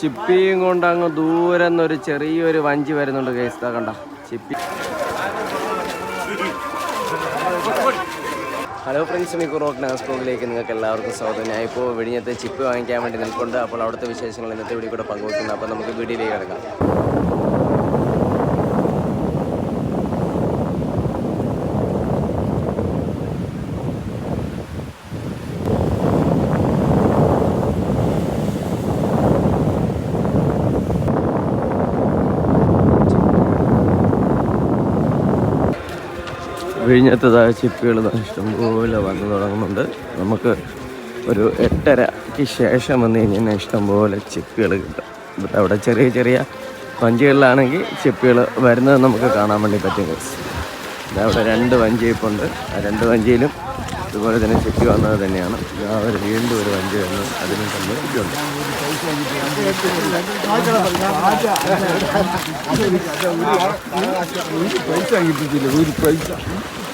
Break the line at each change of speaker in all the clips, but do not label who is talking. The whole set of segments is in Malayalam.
ചിപ്പിയും കൊണ്ട് അങ്ങ് ദൂരെ നിന്നൊരു ചെറിയൊരു വഞ്ചി വരുന്നുണ്ട് കേസ് കണ്ട. ചിപ്പി. ഹലോ ഫ്രണ്ട്സ് മിക്കു റോക്ക് നാസ്കോയിലേക്ക് നിങ്ങൾക്ക് എല്ലാവർക്കും സ്വാഗതം. ഞാൻ ഇപ്പോൾ വെടിഞ്ഞത്തെ ചിപ്പ് വാങ്ങിക്കാൻ വേണ്ടി നിൽക്കുന്നുണ്ട് അപ്പോൾ അവിടുത്തെ വിശേഷങ്ങൾ ഇന്നത്തെ വീഡിയോ കൂടെ പങ്കുവെക്കുന്നു. അപ്പോൾ നമുക്ക് വീഡിയോയിലേക്ക് കിടക്കാം. വിഴിഞ്ഞത്തതായ ചിപ്പികൾ ഇഷ്ടംപോലെ വന്നു തുടങ്ങുന്നുണ്ട്. നമുക്ക് ഒരു എട്ടരയ്ക്ക് ശേഷം വന്നു കഴിഞ്ഞാൽ ഇഷ്ടംപോലെ ചിപ്പികൾ കിട്ടും. ഇവിടെ അവിടെ ചെറിയ ചെറിയ വഞ്ചികളിലാണെങ്കിൽ ചിപ്പികൾ വരുന്നത് നമുക്ക് കാണാൻ വേണ്ടി പറ്റും അവിടെ രണ്ട് വഞ്ചി ഇപ്പോൾ ഉണ്ട് ആ രണ്ട് വഞ്ചിയിലും ഇതുപോലെ തന്നെ ചിപ്പി വന്നത് തന്നെയാണ്. അവർ വീണ്ടും ഒരു വഞ്ചി വന്നു. അതിനും തന്നെ ഇതുണ്ട്.
പൈസ ഒരു പൈസ.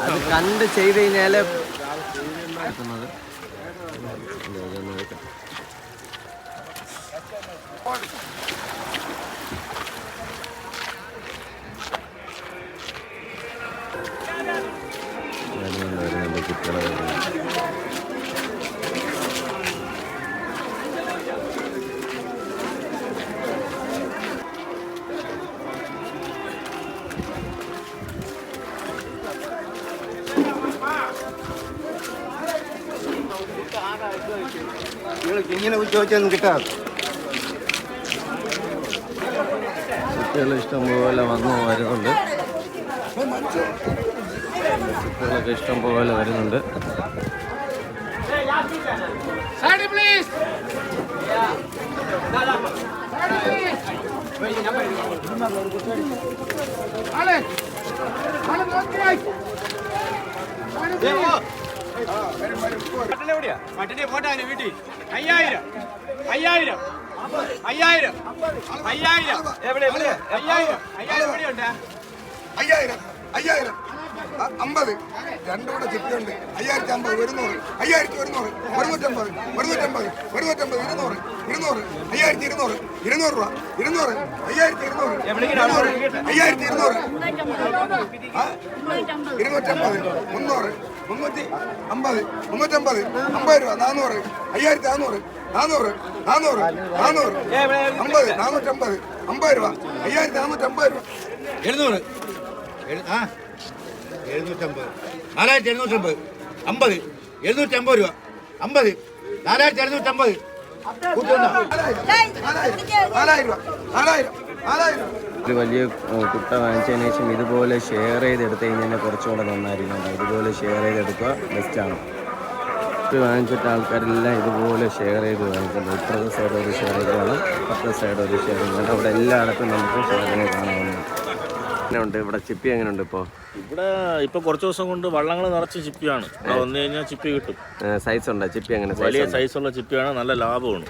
അത് കണ്ട് ചെയ്ത് കഴിഞ്ഞാൽ കിട്ടുന്നത്
നിങ്ങൾക്ക് ഇങ്ങനെ ചോദിച്ചൊന്നും കിട്ടാം
കുട്ടികൾ ഇഷ്ടംപോലെ വന്നു വരുന്നുണ്ട്. കുട്ടികളൊക്കെ ഇഷ്ടംപോലെ വരുന്നുണ്ട്.
മറ്റേ പോട്ടെ വീട്ടിൽ? അയ്യായിരം. അയ്യായിരം. അയ്യായിരം. അയ്യായിരം. എവിടെ എവിടെ? അയ്യായിരം. അയ്യായിരം. എവിടെയുണ്ട്?
അയ്യായിരം. അയ്യായിരം. അമ്പത്. രണ്ടുകൂടെ ചിപ്പിയുണ്ട് അയ്യായിരത്തി അമ്പത് ഒരുന്നൂറ്. അയ്യായിരത്തി ഒരുന്നൂറ്. ഒരുന്നൂറ്റമ്പത്. ഒരുന്നൂറ്റമ്പത്. ഒരുന്നൂറ്റമ്പത് ഇരുന്നൂറ്. ഇരുന്നൂറ്. അയ്യായിരത്തി ഇരുന്നൂറ്. ഇരുന്നൂറ് രൂപ. ഇരുന്നൂറ്. അയ്യായിരത്തി ഇരുന്നൂറ്. ഇരുന്നൂറ്. അയ്യായിരത്തി ഇരുന്നൂറ്? ഇരുന്നൂറ്റമ്പത്. മുന്നൂറ്. മുന്നൂറ്റി അമ്പത്. മുന്നൂറ്റമ്പത്. അമ്പത് രൂപ. നാനൂറ് അയ്യായിരത്തി നാനൂറ് നാനൂറ് നാനൂറ് നാനൂറ് അമ്പത്. നാനൂറ്റമ്പത് അമ്പത് രൂപ. അയ്യായിരത്തി നാനൂറ്റമ്പത് രൂപ.
എഴുന്നൂറ്. ആ. എഴുന്നൂറ്റമ്പത്. നാലായിരത്തി എഴുന്നൂറ്റമ്പത്. അമ്പത്. എഴുന്നൂറ്റമ്പത് രൂപ. അമ്പത്. നാലായിരത്തി എഴുന്നൂറ്റമ്പത്.
ഒരു വലിയ കുട്ട വാങ്ങിച്ചതിന് ശേഷം ഇതുപോലെ ഷെയർ ചെയ്തെടുത്ത് കഴിഞ്ഞാൽ കുറച്ചുകൂടെ നന്നായിരിക്കും ഇതുപോലെ ഷെയർ ചെയ്തെടുക്കുക ബെസ്റ്റാണ് ഇത് വാങ്ങിച്ചിട്ട് ആൾക്കാരെല്ലാം ഇതുപോലെ ഷെയർ ചെയ്ത് വാങ്ങിക്കുന്നത് ഇപ്പുറത്തെ സൈഡ് ഒരു ഷെയർ കാണും ഇപ്പുറത്തെ സൈഡ് ഒരു ഷെയർ കാണും അവിടെ എല്ലായിടത്തും നമുക്ക് ഷെയർ കാണാവുന്നതാണ്. എങ്ങനെ ഉണ്ട് ഇവിടെ ചിപ്പി എങ്ങനെ ഉണ്ട് ഇപ്പോൾ
ഇവിടെ ഇപ്പൊ കുറച്ച് ദിവസം കൊണ്ട് വള്ളങ്ങൾ നിറച്ച് ചിപ്പിയാണ്. വന്നു കഴിഞ്ഞാൽ ചിപ്പി കിട്ടും.
സൈസ് ഉണ്ടോ? ചിപ്പി എങ്ങനെ?
വലിയ
സൈസ്
ഉള്ള ചിപ്പിയാണ്. നല്ല ലാഭമാണ്.